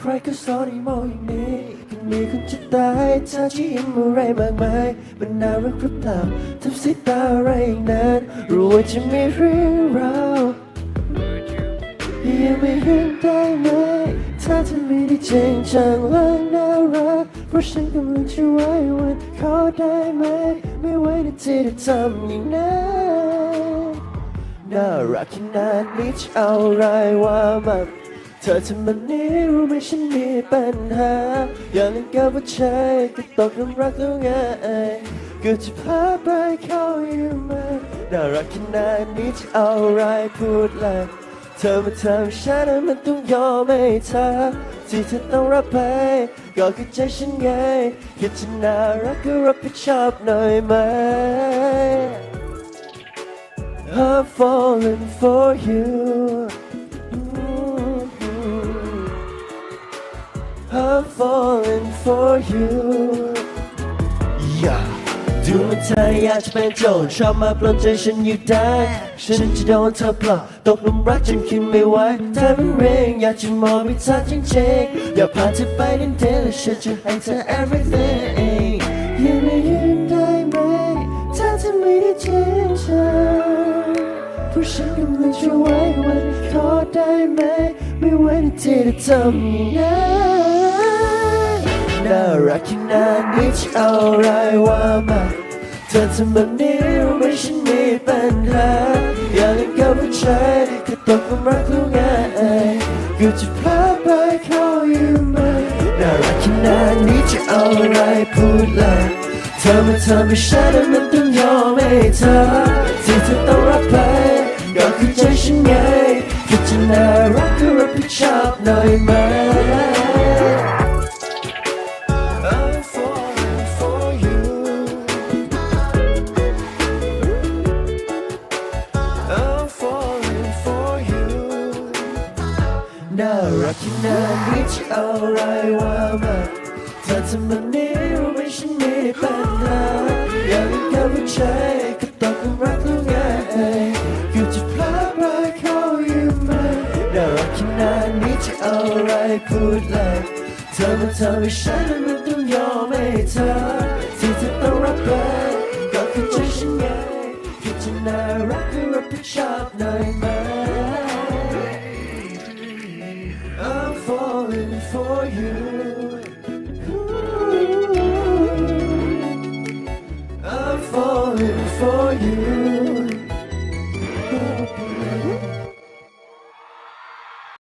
ใครก็สอนให้มองอย่างนี้ก็มีคนจะตายเธอที่ยิ้มอะไรมากมายมันน่ารักหรือเปล่าทำสายตาอะไรอย่างนั้นรู้ว่าจะมีเรื่องราวยังไม่เห็นได้ไหมถ้าเธอไม่ได้จริงจังและน่ารักเพราะฉันกำลังจะไว้วันเขอได้ไหม ไม่ไหวนที่จะทำอย่างนั้นน่ารักขนาดนี้จะเอาไรว่ามัน ธอทำแบบนี้รู้ไหมฉันมีปัญหา อย่างนั้นกับว่าใจก็ตกลุมรักแล้วไงก็จะพาไปเข้าอยู่มาน่ารักขนาดนี้จะเอาอะไรพูดเลยเธอมาทำฉันมันต้องยอมให้เธอที่เธอต้องรับไปก็คือใจฉันไงคิดจะน่ารักก็รับผิดชอบหน่อยไหม I'm falling for you. Falling for you. Yeah. ดูเหมันเธออยากจะเป็นโจรชอบมาปล้นใจฉันอยู่ได้ ฉันจะโดนเธอปลอกตกหลุมรักจนคิดไม่ไหวเธอเป็นเร่งอยากจะมองไปเธอจริงๆอยากพาเธอไปดินเดนและฉันจะให้เธอ everything ยืนไม่ยืนได้ไหมถ้าเธอไม่ได้จริงจังผู้ฉันกำลังจะไว้วันขอได้ไหม ไม่ไหวในที่จะทำอย่างนั้น น่ารักขนาดนี้จะเอาอะไรว่ามาเธอทำแบบนี้รู้ไหมฉันมีปัญหาอยากให้กับผู้ชายก็ตกหลุมรักแล้วไงก็จะพาไปเข้าอยู่ไหมน่ารักขนาดนี้จะเอาอะไรพูดเลยเธอมาทำให้ฉันมันต้องยอมให้เธอที่เธอต้องรับไปก็คือใจฉันไงคิดจะน่ารักก็รับผิดชอบหน่อยไหม น่ารักขนาดนี้จะเอาอะไรว่ามาเธอทำแบบนี้รู้ไหมฉันมีปัญหาอยากให้กับผู้ชายก็ตกหลุมรักแล้วไงก็จะพลาดไปเขาอยู่ไหมน่ารักขนาดนี้จะเอาอะไรพูดเลยเธอมาทำให้ฉันมันต้องยอมให้เธอที่เธอต้องรับไปก็คือใจฉันไงคิดจะน่ารักก็รับผิดชอบหน่อยไหม you. I'm falling for you.